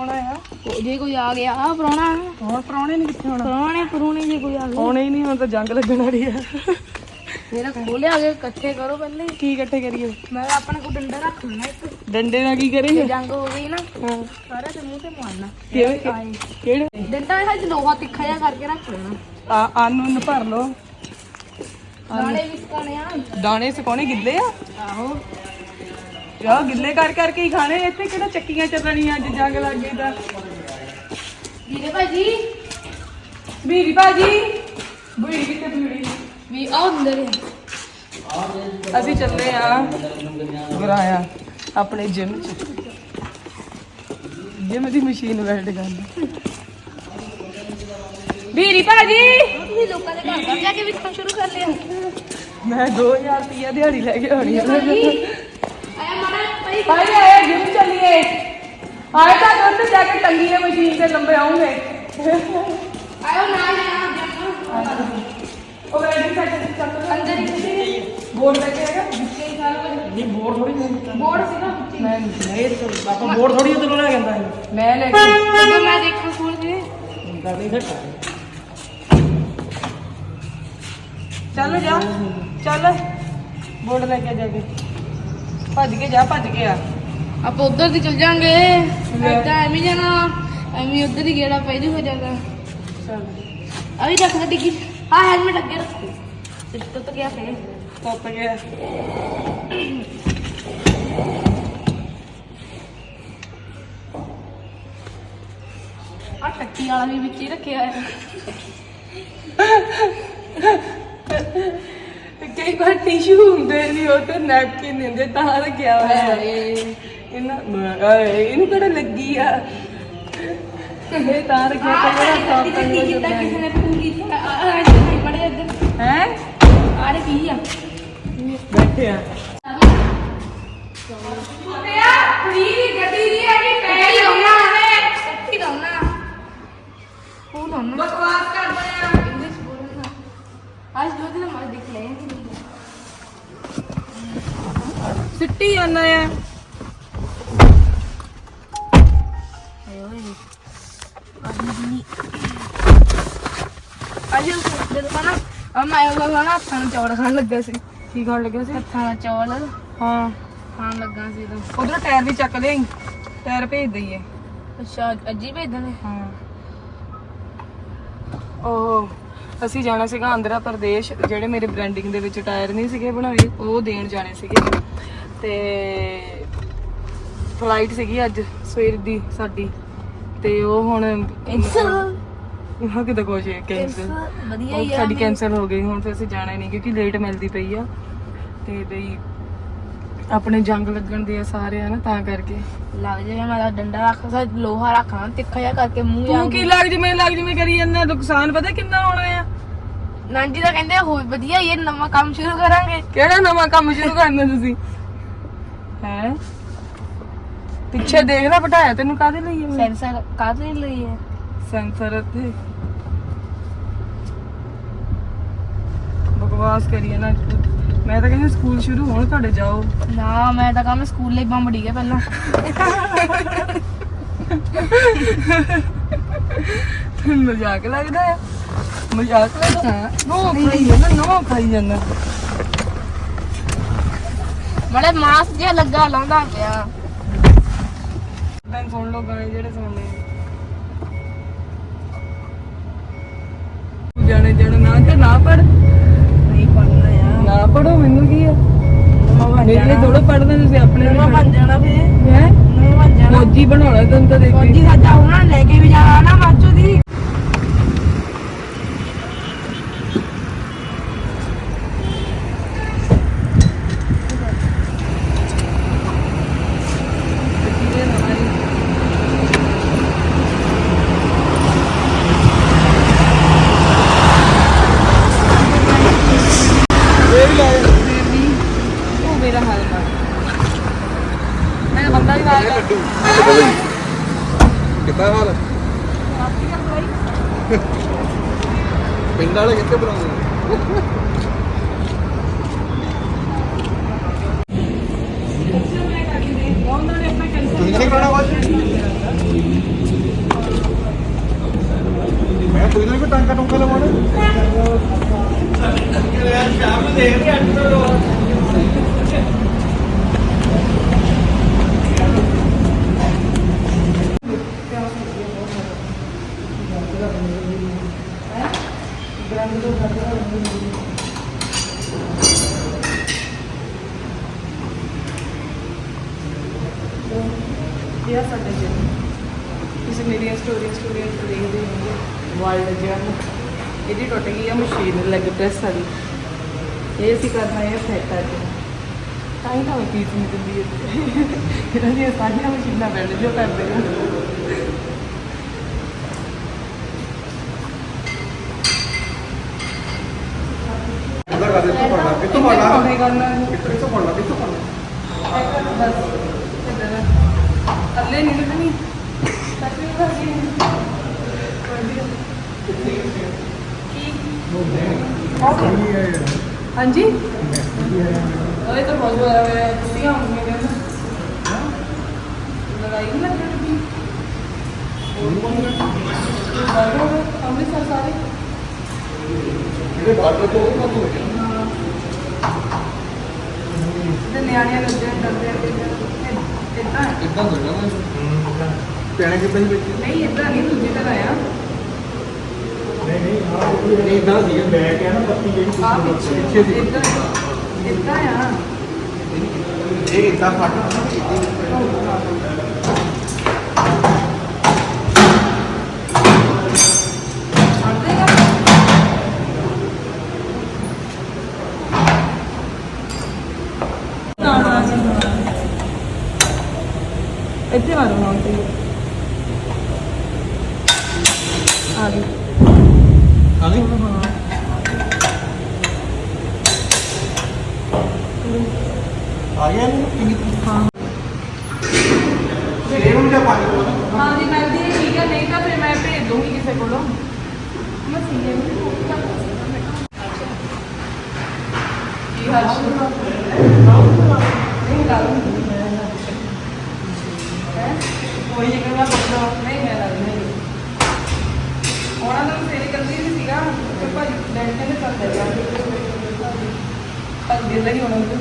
ਆਉਣਾ ਆ। ਉਹ ਜੇ ਕੋਈ ਆ ਗਿਆ ਪ੍ਰਾਹੁਣਾ ਹੁਣ ਪ੍ਰਾਹੁਣੇ ਨੇ ਕਿੱਥੇ ਆਉਣਾ ਪ੍ਰਾਹੁਣੇ ਪਰੂਣੇ ਜੇ ਕੋਈ ਆ ਗਿਆ ਆਉਣੇ ਹੀ ਨਹੀਂ ਹੁਣ ਤਾਂ ਜੰਗ ਲੱਗਣ ਵਾਲੀ ਆ। ਮੇਰਾ ਖੋਲਿਆ ਕੇ ਇਕੱਠੇ ਕਰੋ ਪਹਿਲੇ। ਕੀ ਇਕੱਠੇ ਕਰੀਏ? ਮੈਂ ਆਪਣੇ ਕੋਲ ਡੰਡਾ ਰੱਖ ਲੈਣਾ ਇੱਕ। ਡੰਡੇ ਨਾਲ ਕੀ ਕਰੀਏ? ਜੇ ਜੰਗ ਹੋ ਗਈ ਨਾ ਹਾਂ। ਸਾਰੇ ਤੇ ਮੂੰਹ ਤੇ ਮਾਰਨਾ। ਕਿਹੜੇ ਆਏ। ਕਿਹੜੇ? ਡੰਡਾ ਇਹ ਲੋਹਾ ਤਿੱਖਾ ਜਿਹਾ ਕਰਕੇ ਰੱਖ ਲੈਣਾ। ਆ ਆਨੂੰ ਨੂੰ ਭਰ ਲੋ ਨਾਲੇ ਵੀ ਸਕਾਣੇ ਆ। ਦਾਣੇ ਸੁਕਾਉਣੇ ਗਿੱਲੇ ਆ? ਆਹੋ। ਯਾ ਗਿੱਲੇ ਕਰ ਕਰਕੇ ਹੀ ਖਾਣੇ ਇੱਥੇ ਕਿਹੜਾ ਚੱਕੀਆਂ ਚੱਲਣੀਆਂ ਅੱਜ ਜੰਗ ਲੱਗ ਗਈ ਤਾਂ। ਵੀਰੇ ਭਾਜੀ। ਬੀਰੀ ਬਾਜੀ ਬੀੜੀ ਕਿੱਥੇ ਬੀੜੀ ਵੀ ਆ ਅੰਦਰ ਹੈ ਅਸੀਂ ਚੱਲੇ ਆ ਗੁਰਾਇਆ ਆਪਣੇ ਜਿਮ ਚ। ਜਿਮ ਦੀ ਮਸ਼ੀਨ ਵੈਲਡ ਕਰਨ ਬੀਰੀ ਭਾਜੀ! ਤੁਸੀਂ ਲੋਕਾਂ ਦੇ ਘਰ ਘਰ ਜਾ ਕੇ ਵਿਕਣਾ ਸ਼ੁਰੂ ਕਰ ਲਿਆ। ਮੈਂ 2000 ਰੁਪਿਆ ਦਿਹਾੜੀ ਲੈ ਕੇ ਆਉਣੀ ਆ। ਆਇਆ ਮਾੜਾ ਭਾਈ ਭਾਈ ਆਏ ਜਿਮ ਚੱਲੀਏ ਆਏ ਤਾਂ ਦੁੱਧ ਜਾ ਕੇ ਟੰਗੀਏ ਮਸ਼ੀਨ ਤੇ ਲੰਬੇ ਆਉਂਗੇ ਆਇਓ ਨਾਲ ਜਾਣਾ ਉਹ ਵੈਲਡਿੰਗ ਸੈਕਟਰ ਚੱਕ ਅੰਦਰ ਹੀ ਕਿਸੇ ਬੋਰਡ ਲੈ ਕੇ ਆਏਗਾ ਕਈ ਸਾਲ ਹੋ ਗਏ ਨਹੀਂ ਬੋਰਡ ਥੋੜੀ ਬੋਰਡ ਸੀ ਨਾ ਮੈਂ ਨਹੀਂ ਆਪਾਂ ਬੋਰਡ ਥੋੜੀ ਉਧਰੋਂ ਲੈ ਜਾਂਦਾ ਮੈਂ ਲੈ ਕੇ ਜਦੋਂ ਮੈਂ ਦੇਖਾਂ ਖੋਲ ਕੇ ਚੱਲ ਜਾ ਚੱਲ ਬੋਰਡ ਲੈ ਕੇ ਜਾ ਕੇ ਭੱਜ ਕੇ ਜਾ ਭੱਜ ਕੇ ਆ। ਆਪਾਂ ਉਧਰ ਦੀ ਚਲ ਜਾਾਂਗੇ। ਏਦਾਂ ਐਵੇਂ ਜਾਣਾ ਐਵੇਂ ਉਧਰ ਹੀ ਗੇੜਾ ਪੈ ਜੂ ਹੋ ਜਾਂਦਾ ਚੱਲ। ਆ ਵੀ ਰੱਖ ਦੇ ਡਿੱਗੀ। ਹਾਂ ਹੈਲਮਟ ਅੱਗੇ ਰੱਖ ਤੇ ਟੁੱਟ ਗਿਆ ਫੇਰ। ਟੁੱਟ ਗਿਆ ਆ ਵਾਲਾ ਵੀ ਵਿੱਚ ਹੀ ਰੱਖਿਆ ਹੈ ਕਈ ਵਾਰ ਟਿਸ਼ੂ ਹੁੰਦੇ ਨਹੀਂ ਉਹ ਤੇ ਨੈਪਕਿਨ ਹੁੰਦੇ ਤਾਂ ਰੱਖਿਆ ਹੋਇਆ ਹੈ ਇਹਨਾਂ ਓਏ, ਇਹਨੂੰ ਕਿਹੜਾ ਲੱਗੀ ਆ ਇਹ ਤਾਂ ਰੱਖਿਆ ਤਾਂ ਬੜੇ ਇੱਧਰ ਹੈ ਆ ਬੈਠੇ ਆ ਅੱਜ ਜਦੋਂ ਨਾ ਆ ਮੈਂ ਉਹ ਨਾ ਹੱਥਾਂ ਨੂੰ ਚੌਲ ਖਾਣ ਲੱਗਾ ਸੀ ਕੀ ਖਾਣ ਲੱਗਿਆ ਸੀ ਹੱਥਾਂ ਨਾਲ ਚੌਲ ਹਾਂ ਖਾਣ ਲੱਗਾ ਸੀ ਤਾਂ ਉਧਰ ਟਾਇਰ ਵੀ ਚੱਕ ਲਿਆਈ ਟਾਇਰ ਭੇਜ ਦਈਏ ਅੱਛਾ ਅੱਜ ਹੀ। ਭੇਜਣ ਹਾਂ ਉਹ ਅਸੀਂ ਜਾਣਾ ਸੀਗਾ ਆਂਧਰਾ ਪ੍ਰਦੇਸ਼, ਜਿਹੜੇ ਮੇਰੇ ਬ੍ਰਾਂਡਿੰਗ ਦੇ ਵਿੱਚ ਟਾਇਰ ਨਹੀਂ ਸੀਗੇ ਬਣਾਏ, ਉਹ ਦੇਣ ਜਾਣੇ ਸੀਗੇ। ਤੇ ਫਲਾਈਟ ਸੀਗੀ ਅੱਜ ਸਵੇਰ ਦੀ ਸਾਡੀ। ਤੇ ਉਹ ਹੁਣ ਹਾਂ ਕਿਤੇ ਕੁਝ ਕੈਂਸਲ ਵਧੀਆ ਹੀ ਆ ਸਾਡੀ ਕੈਂਸਲ ਹੋ ਗਈ ਹੁਣ ਫਿਰ ਅਸੀਂ ਜਾਣਾ ਨਹੀਂ ਕਿਉਂਕਿ ਲੇਟ ਮਿਲਦੀ ਪਈ ਆ। ਤੇ ਬਈ ਆਪਣੇ ਜੰਗ ਲੱਗਣ ਦੇ ਆ ਸਾਰੇ ਆ ਨਾ ਤਾਂ ਕਰਕੇ। ਲੱਗ ਜਾਏ ਮੈਂ ਤਾਂ ਡੰਡਾ ਰੱਖ ਸਾ ਲੋਹਾ ਰੱਖਣਾ ਤਿੱਖਾ ਜਿਹਾ ਕਰਕੇ ਮੂੰਹ ਜਾਂ ਤੂੰ ਕੀ ਲੱਗ ਜਿਵੇਂ ਲੱਗ ਜਿਵੇਂ ਕਰੀ ਜਾਂਦਾ ਨੁਕਸਾਨ ਪਤਾ ਕਿੰਨਾ ਹੋਣਾ ਆ? ਨਾਂਜੀ ਤਾਂ ਕਹਿੰਦੇ ਹੋ ਵਧੀਆ ਇਹ ਨਵਾਂ ਕੰਮ ਸ਼ੁਰੂ ਕਰਾਂਗੇ। ਕਿਹੜਾ ਨਵਾਂ ਕੰਮ ਸ਼ੁਰੂ ਕਰਨਾ ਤੁਸੀਂ? ਹੈ? ਪਿੱਛੇ ਦੇਖਦਾ ਬਿਠਾਇਆ ਤੈਨੂੰ ਕਾਹਦੇ ਲਈ ਹੈ ਸੈਂਸਰ ਕਾਹਦੇ ਲਈ ਹੈ? ਸੈਂਸਰ ਇੱਥੇ। ਬਕਵਾਸ ਕਰੀਏ ਨਾ ਮੈਂ ਤਾਂ ਕਹਿੰਦੀ ਸਕੂਲ ਸ਼ੁਰੂ ਹੋਣ ਤੁਹਾਡੇ ਜਾਓ। ਨਾ ਮੈਂ ਤਾਂ ਕੰਮ ਸਕੂਲ ਲਈ ਬੰਬ ਡੀ ਗਿਆ ਪਹਿਲਾਂ। ਮਜ਼ਾਕ ਲੱਗਦਾ ਹੈ। ਮਜ਼ਾਕ ਲੱਗਦਾ ਨੋ ਖਾਈ ਜਾਂਦਾ ਨੋ ਖਾਈ ਜਾਂਦਾ। ਮੜੇ ਮਾਸ ਜਿਹਾ ਲੱਗਾ ਲਾਉਂਦਾ ਪਿਆ। ਮੈਂ ਸੁਣ ਲਓ ਗਾਣੇ ਜਿਹੜੇ ਸੁਣਨੇ ਆ। ਤੂੰ ਜਾਣੇ ਜਾਣੇ ਨਾ ਤੇ ਨਾ ਪੜ ਨਹੀਂ ਪੜਨਾ ਆ। ਨਾ ਪੜੋ ਮੈਨੂੰ ਕੀ ਆ? ਮੇਰੇ ਲਈ ਥੋੜਾ ਪੜਨਾ ਤੁਸੀਂ ਆਪਣੇ ਲਈ ਬਣ ਜਾਣਾ ਫੇ ਹੈ? ਨਵਾਂ ਬਣ ਜਾਣਾ। ਫੌਜੀ ਬਣਾਉਣਾ ਤੈਨੂੰ ਤਾਂ ਦੇਖ ਫੌਜੀ ਸਾਡਾ ਉਹਨਾਂ ਲੈ ਕੇ ਵੀ ਜਾਣਾ ਨਾ ਮਾਚੋ ਦੀ। ਉਹ ਮੇਰਾ ਹਾਲ ਕਰ। ਮੈਂ ਬੰਦਾ ਵੀ ਨਾਲ ਕਰ ਕਿੱਦਾਂ ਹਾਲ? ਪਿੰਡ ਵਾਲੇ ਕਿੱਥੇ ਬਣਾਉਂਦੇ ਉਹਨਾਂ ਨੇ ਆਪਣਾ ਕੈਂਸਲ ਤੁਸੀਂ ਨਹੀਂ ਕਰਾਉਣਾ ਕੁਝ ਇਹ ਆ ਸਾਡਾ ਜਿਮ ਤੁਸੀਂ ਮੇਰੀਆਂ ਸਟੋਰੀਆਂ ਸਟੋਰੀਆਂ ਤੇ ਦੇਖਦੇ ਹੋਵੋਗੇ। ਵਾਈਲਡ ਜਿਮ ਇਹਦੀ ਟੁੱਟ ਗਈ ਆ ਮਸ਼ੀਨ ਲੈਗ ਪ੍ਰੈਸ ਵਾਲੀ। ਇਹ ਅਸੀਂ ਕਰਨਾ ਹੈ ਸੈਟ ਅੱਜ। ਤਾਂ ਹੀ ਤਾਂ ਮੈਂ ਪੀਸ ਨਹੀਂ ਦਿੰਦੀ ਇਹਨਾਂ ਦੀਆਂ ਸਾਰੀਆਂ ਮਸ਼ੀਨਾਂ ਬੈਠ ਜੋ ਕਰਦੇ ਆ ਪੜਨਾ ਕਿੱਥੋਂ ਪੜਨਾ ਕਿੱਥੋਂ ਪੜਨਾ ਕਿੱਥੋਂ ਪੜਨਾ ਬਸ ਅੱਲੇ ਨਹੀਂ ਲੱਗਣੀ ਸੱਚੀ ਕਰ ਹਾਂਜੀ? ਉਹ ਤਾਂ ਬਹੁਤ ਹੋਇਆ ਹੋਇਆ ਤੁਸੀਂ ਆਉਂਗੇ ਕਹਿੰਦਾ। ਲੜਾਈ ਨਹੀਂ ਲੱਗਣੀ ਅੰਮ੍ਰਿਤਸਰ ਸਾਰੇ। ਜਿਹੜੇ ਬਾਰਡਰ ਤੋਂ ਨਿਆਣਿਆਂ ਨੂੰ ਜਿਹੜੇ ਕਰਦੇ ਆ ਇਦਾਂ ਇਦਾਂ ਹੋ ਜਾਣਾ ਪੈਣੇ ਕਿੱਦਾਂ ਹੀ ਵਿੱਚ? ਨਹੀਂ ਇਦਾਂ ਨਹੀਂ ਦੂਜੀ ਤਰ੍ਹਾਂ ਆ ਨਹੀਂ ਇਦਾਂ ਸੀ ਮੈਂ ਕਿਹਾ ਨਾ ਪੱਤੀ ਜਿਹੜੀ ਆ ਪਿੱਛੇ ਦੀ ਇਦਾਂ ਇਦਾਂ ਆ ਇਹ ਇਦਾਂ ਫਟ ਇੱਥੇ ਮਾਰੋ ਨਾ ਉੱਤੇ ਆ ਗਈ ਆ ਗਈ ਆ ਗਿਆ ਨਹੀਂ ਹਾਂ। ਇਹ ਨੂੰ ਜਾਂ ਪਾਣੀ ਹਾਂ ਜੀ ਮਿਲਦੀ ਹੈ ਠੀਕ ਹੈ ਨਹੀਂ ਤਾਂ ਫਿਰ ਮੈਂ ਭੇਜ ਦੂੰਗੀ ਕਿਸੇ ਕੋਲੋਂ। ਮੈਂ ਸੀਏ ਨੂੰ ਕੀ ਹਾਲ ਹੈ। ਨਹੀਂ ਲਾ ਲੂੰਗੀ ਹੈ? ਕੋਈ ਨਹੀਂ ਕਰਨਾ ਪੜਦਾ ਨਹੀਂ ਮੈਂ ਲਾ ਲੂੰਗੀ ਉਹਨਾਂ ਨੂੰ ਫੇਰੀ ਕਰਦੀ ਨਹੀਂ ਸੀਗਾ ਤੇ ਭਾਜੀ ਡੈਂਟ ਨੇ ਕਰ ਦਿਆ ਪਰ ਦਿਲ ਨਹੀਂ ਹੋਣਾ ਉਹਨੂੰ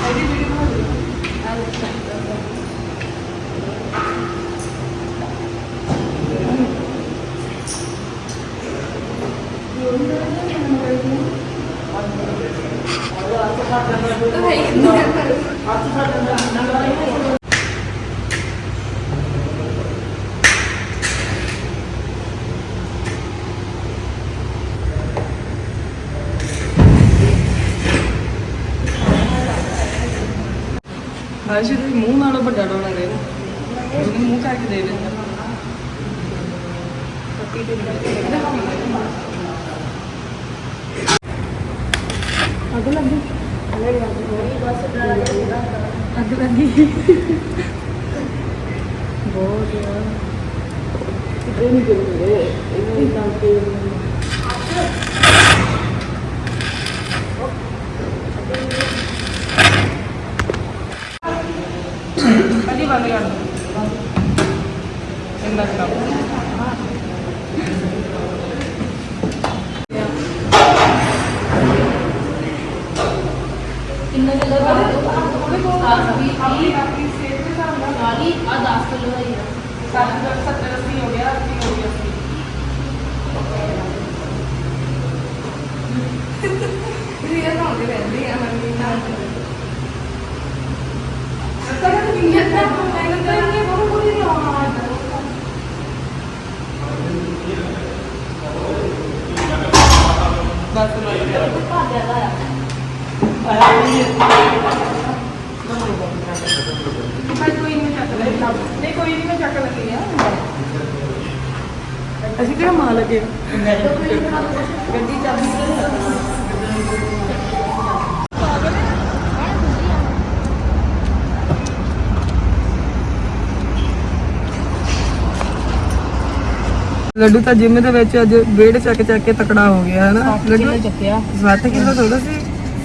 ਇਹਦੀ ਵੀਡੀਓ ਬਣਾ ਦਿਓ ਹਰਸ਼ ਦੇ ਮੂੰਹ ਨਾਲੋਂ ਵੱਡਾ ਡੋਣਾ ਦੇ ਉਹਨੇ ਮੂੰਹ ਕਰਕੇ ਦੇ ਦਿੰਦਾ ਅੱਗ ਲੱਗੀ ਅੱਗ ਲੱਗੀ ਬਹੁਤ ਯਾਰ ਕਿਤੇ ਨਹੀਂ ਕਰਦੇ ਇਹਨਾਂ ਦੀ ਤਾਂ ਕੇ ਅਜੀ ਬੰਦ ਕਰ ਦੋ ਇੰਨਾ ਕੰਮ ਕਿੰਨਾ ਕਿਲੋ ਦਾ ਆਪਣੀ ਆਪਣੀ ਸਿਹਤ ਦੇ ਹਿਸਾਬ ਨਾਲ ਗਾਲੀ ਆ 10 ਕਿਲੋ ਦਾ ਹੀ ਆ 60 70 80 ਹੋ ਗਿਆ 80 ਹੋ ਗਿਆ ਇਹ ਨਾ ਦੇ ਰਹਿੰਦੀ ਆ ਮੰਮੀ ਨਾਲ ਤਾਂ ਕਿ ਵੀ ਇਹ ਤਾਂ ਮੈਂ ਤਾਂ ਇਹ ਬਹੁਤ ਬੁਰੀ ਨਹੀਂ ਆਉਣਾ ਬਸ ਬਸ ਭਾਜਿਆ ਦਾ ਆ ਭਾਈ ਕੋਈ ਨਹੀਂ ਚੱਕ ਲੈ ਨਹੀਂ ਕੋਈ ਨਹੀਂ ਮੈਂ ਚੱਕ ਲੱਗੀ ਆ ਅਸੀਂ ਕਿਹੜਾ ਮਾਲ ਲੱਗੇ ਗੱਡੀ ਚਾਬੀ ਲੱਡੂ ਤਾਂ ਜਿਮ ਦੇ ਵਿੱਚ ਅੱਜ ਵੇੜ ਚੱਕ ਚੱਕ ਕੇ ਤਕੜਾ ਹੋ ਗਿਆ ਹੈ ਨਾ ਲੱਡੂ? ਚੱਕਿਆ। 7 ਕਿਲੋ ਥੋੜਾ ਸੀ।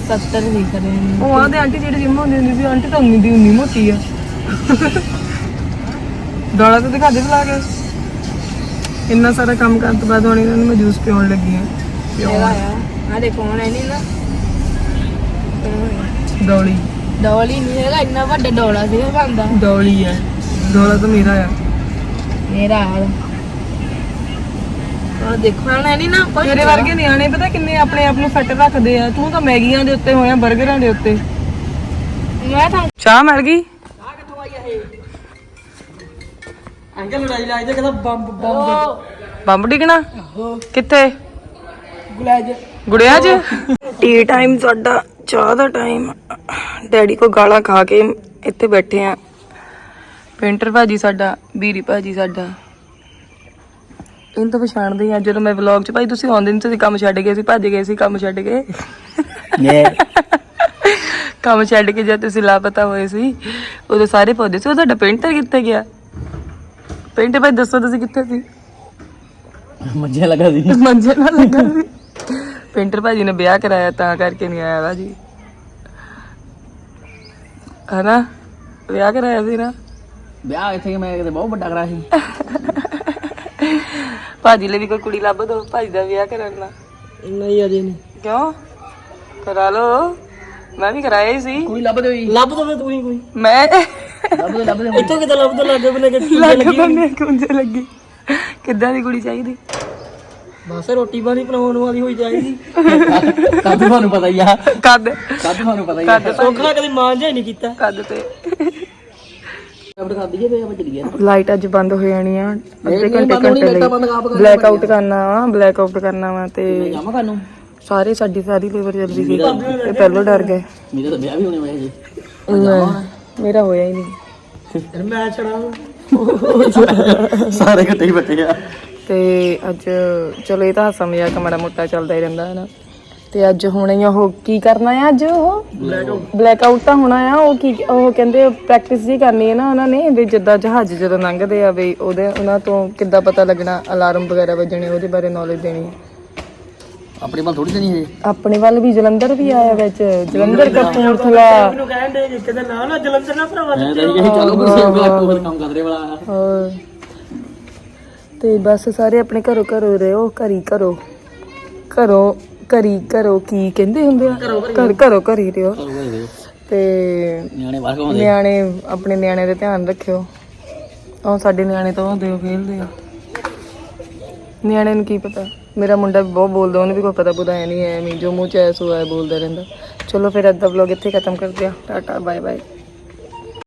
70 ਹੀ ਕਰੇ ਉਹ ਆਂਦੇ ਆਂਟੀ ਜਿਹੜੀ ਜਿਮ ਹੁੰਦੀ ਹੁੰਦੀ ਸੀ ਆਂਟੀ ਤਾਂ ਉਨੀ ਦੀ ਉਨੀ ਮੋਟੀ ਆ। ਦਾਲਾ ਤਾਂ ਦਿਖਾ ਦੇ ਬੁਲਾ ਕੇ। ਇੰਨਾ ਸਾਰਾ ਕੰਮ ਕਰਨ ਤੋਂ ਬਾਅਦ ਹੁਣ ਇਹਨਾਂ ਨੂੰ ਮੈਂ ਜੂਸ ਪਿਉਣ ਲੱਗੀ ਆ। ਇਹਦਾ ਆ। ਆ ਦੇਖੋ ਹੁਣ ਇਹ ਨਹੀਂ ਨਾ। ਦੌੜੀ ਡੋਲੀ ਨਹੀਂ ਹੈਗਾ ਇੰਨਾ ਵੱਡਾ ਡੋਲਾ ਸੀ ਬੰਦਾ ਡੋਲੀ ਹੈ ਡੋਲਾ ਤਾਂ ਮੇਰਾ ਆ। ਮੇਰਾ ਹਾਲ ਆ ਦੇਖੋ ਹੁਣ ਨਹੀਂ ਨਾ ਕੋਈ ਤੇਰੇ ਵਰਗੇ ਨਿਆਣੇ ਪਤਾ ਕਿੰਨੇ ਆਪਣੇ ਆਪ ਨੂੰ ਫਿੱਟ ਰੱਖਦੇ ਆ? ਤੂੰ ਤਾਂ ਮੈਗੀਆਂ ਦੇ ਉੱਤੇ ਹੋਇਆ 버ਗਰਾਂ ਦੇ ਉੱਤੇ। ਮੈਂ ਤਾਂ ਚਾਹ ਮਿਲ ਗਈ? ਅੰਕਲ ਲੜਾਈ ਲਾਈ ਤੇ ਕਹਿੰਦਾ ਬੰਬ ਬੰਬ। ਬੰਬ ਡਿਗਣਾ? ਕਿੱਥੇ? ਗੁਲਾਜ। ਗੁੜਿਆ ਚ? ਟੀ ਟਾਈਮ ਸਾਡਾ ਚਾਹ ਦਾ ਟਾਈਮ। ਡੈਡੀ ਕੋ ਗਾਲਾਂ ਖਾ ਕੇ ਇੱਥੇ ਬੈਠੇ ਆ। ਪੇਂਟਰ ਭਾਜੀ ਸਾਡਾ ਬੀਰੀ ਭਾਜੀ ਸਾਡਾ। ਇਹਨੂੰ ਤਾਂ ਪਛਾਣਦੇ ਆ ਜਦੋਂ ਮੈਂ ਵਲੌਗ ਚ ਭਾਈ ਤੁਸੀਂ ਆਉਂਦੇ ਨਹੀਂ ਤੁਸੀਂ ਕੰਮ ਛੱਡ ਗਏ ਸੀ ਭੱਜ ਗਏ ਸੀ ਕੰਮ ਛੱਡ ਕੇ ਨੇ ਕੰਮ ਛੱਡ ਕੇ ਜਦ ਤੁਸੀਂ ਲਾਪਤਾ ਹੋਏ ਸੀ ਉਦੋਂ ਸਾਰੇ ਪੌਦੇ ਸੀ ਉਹ ਤੁਹਾਡਾ ਪੇਂਟਰ ਕਿੱਥੇ ਗਿਆ? ਪੇਂਟਰ ਭਾਈ ਦੱਸੋ ਤੁਸੀਂ ਕਿੱਥੇ ਸੀ? ਮੱਝੇ ਲੱਗਾ ਸੀ। ਮੰਜੇ ਨਾਲ ਲੱਗਾ ਸੀ। ਪੇਂਟਰ ਭਾਜੀ ਨੇ ਵਿਆਹ ਕਰਾਇਆ ਤਾਂ ਕਰਕੇ ਨਹੀਂ ਆਇਆ ਭਾਜੀ ਹਨਾ? ਵਿਆਹ ਕਰਾਇਆ ਸੀ ਨਾ? ਵਿਆਹ ਇੱਥੇ ਮੈਂ ਕਿਤੇ ਬਹੁਤ ਵੱਡਾ ਕਰਾ ਸੀ। ਭਾਜੀ ਲਈ ਵੀ ਕੋਈ ਕੁੜੀ ਲੱਭ ਦੋ ਭਾਜੀ ਦਾ ਵਿਆਹ ਕਰਨਾ ਨਹੀਂ ਅਜੇ ਨਹੀਂ। ਕਿਉਂ? ਕਰਾ ਲੋ ਮੈਂ ਵੀ ਕਰਾਇਆ ਹੀ ਸੀ। ਕੋਈ ਲੱਭ ਦੇ ਲੱਭ ਦੋ ਤੂੰ ਹੀ ਕੋਈ। ਮੈਂ ਲੱਭ ਦੇ ਲੱਭ ਦੇ ਇੱਥੋਂ ਕਿਤੇ ਲੱਭ ਦੇ ਲੱਗੇ ਬਲੇ ਕਿ ਲੱਗ ਬੰਨੇ ਕੁੰਜੇ ਲੱਗੀ? ਕਿੱਦਾਂ ਦੀ ਕੁੜੀ ਚਾਹੀਦੀ? ਬਸ ਰੋਟੀ ਪਾਣੀ ਬਣਾਉਣ ਵਾਲੀ ਹੋਈ ਚਾਹੀਦੀ। ਕੱਦ ਤੁਹਾਨੂੰ ਪਤਾ ਹੀ ਆ। ਕੱਦ। ਕੱਦ ਤੁਹਾਨੂੰ ਪਤਾ ਹੀ ਕੱਦ ਸੋਖਾ ਕਦੀ ਮਾਨ ਜਾਂ ਨਹੀਂ ਕੀਤਾ। ਕੱਦ ਤੇ। ਕੱਦ ਖਾ ਦਈਏ ਫੇਰ ਆਪਾਂ ਚੱਲੀਏ। ਲਾਈਟ ਅੱਜ ਬੰਦ ਹੋ ਜਾਣੀ ਆ। ਅੱਧੇ ਘੰਟੇ ਘੰਟੇ ਲਈ ਬਲੈਕ ਆਊਟ ਕਰਨਾ ਵਾ ਬਲੈਕ ਆਊਟ ਕਰਨਾ ਵਾ ਤੇ ਜਾਵਾਂ ਕਾਨੂੰ ਸਾਰੇ ਸਾਡੀ ਸਾਰੀ ਲੇਬਰ ਜਲਦੀ ਗਈ ਤੇ ਪਹਿਲੋਂ ਡਰ ਗਏ। ਮੇਰੇ ਤਾਂ ਵਿਆਹ ਵੀ ਹੋਣੇ ਵਾਲੇ ਜੀ ਮੇਰਾ ਹੋਇਆ ਹੀ ਨਹੀਂ। ਮੈਂ ਸਾਰੇ ਇਕੱਠੇ ਹੀ ਬੱਟੇ ਆ। ਤੇ ਅੱਜ ਚਲੋ ਇਹ ਤਾਂ ਹਾਸਾ ਮਜ਼ਾਕ ਮਾੜਾ ਮੋਟਾ ਚੱਲਦਾ ਹੀ ਰਹਿੰਦਾ ਹੈ ਨਾ ਤੇ ਅੱਜ ਹੁਣ ਇਹ ਉਹ ਕੀ ਕਰਨਾ ਹੈ ਅੱਜ ਉਹ? ਬਲੈਕ ਆਊਟ ਤਾਂ ਹੋਣਾ ਆ ਉਹ ਕੀ ਉਹ ਕਹਿੰਦੇ ਪ੍ਰੈਕਟਿਸ ਜੀ ਕਰਨੀ ਹੈ ਨਾ ਉਹਨਾਂ ਨੇ ਵੀ ਜਿੱਦਾਂ ਜਹਾਜ਼ ਜਦੋਂ ਲੰਘਦੇ ਆ ਵੀ ਉਹਦੇ ਉਹਨਾਂ ਤੋਂ ਕਿੱਦਾਂ ਪਤਾ ਲੱਗਣਾ ਅਲਾਰਮ ਵਗੈਰਾ ਵੱਜਣੇ ਉਹਦੇ ਬਾਰੇ ਨੌਲੇਜ ਦੇਣੀ ਹੈ ਆਪਣੇ ਵੱਲ ਥੋੜੀ ਦੇਣੀ ਹੈ ਆਪਣੇ ਵੱਲ ਵੀ ਜਲੰਧਰ ਵੀ ਆਇਆ ਵਿੱਚ ਜਲੰਧਰ ਕਪੂਰਥਲਾ ਮੈਨੂੰ ਕਹਿਣ ਦੇ ਜਿੱਤੇ ਦਾ ਨਾਂ ਨਾ ਜਲੰਧਰ ਨਾ ਭਰਾਵਾ ਮੈਂ ਤਾਂ ਇਹ ਚਲੋ ਕੋਈ ਬਲੈਕ ਓਵਰ ਕੰਮ ਕਰਦੇ ਵਾਲਾ। ਹੋਰ। ਤੇ ਬਸ ਸਾਰੇ ਆਪਣੇ ਘਰੋਂ ਘਰੋਂ ਰਹੋ ਘਰੀ ਘਰੋ। ਘਰੋਂ ਘਰੀ ਘਰੋ ਕੀ ਕਹਿੰਦੇ ਹੁੰਦੇ ਆ? ਘਰ ਘਰੋਂ। ਘਰੀ ਰਹੋ ਤੇ ਨਿਆਣੇ ਬਾਹਰ ਘੁੰਮਦੇ ਨਿਆਣੇ ਆਪਣੇ ਨਿਆਣੇ ਦੇ ਧਿਆਨ ਰੱਖਿਓ। ਉਹ ਸਾਡੇ ਨਿਆਣੇ ਤਾਂ ਉਹ ਦਿਓ ਖੇਲਦੇ ਆ। ਨਿਆਣੇ ਨੂੰ ਕੀ ਪਤਾ? ਮੇਰਾ ਮੁੰਡਾ ਵੀ ਬਹੁਤ ਬੋਲਦਾ ਉਹਨੂੰ ਵੀ ਕੋਈ ਪਤਾ ਹੈ ਨਹੀਂ ਐਵੇਂ ਜੋ ਮੂੰਹ ਚ ਐ ਸੋ ਐ ਬੋਲਦਾ ਰਹਿੰਦਾ। ਚਲੋ ਫਿਰ ਅੱਜ ਦਾ ਵਲੌਗ ਇੱਥੇ ਖਤਮ ਕਰਦੇ ਆ। Tata bye bye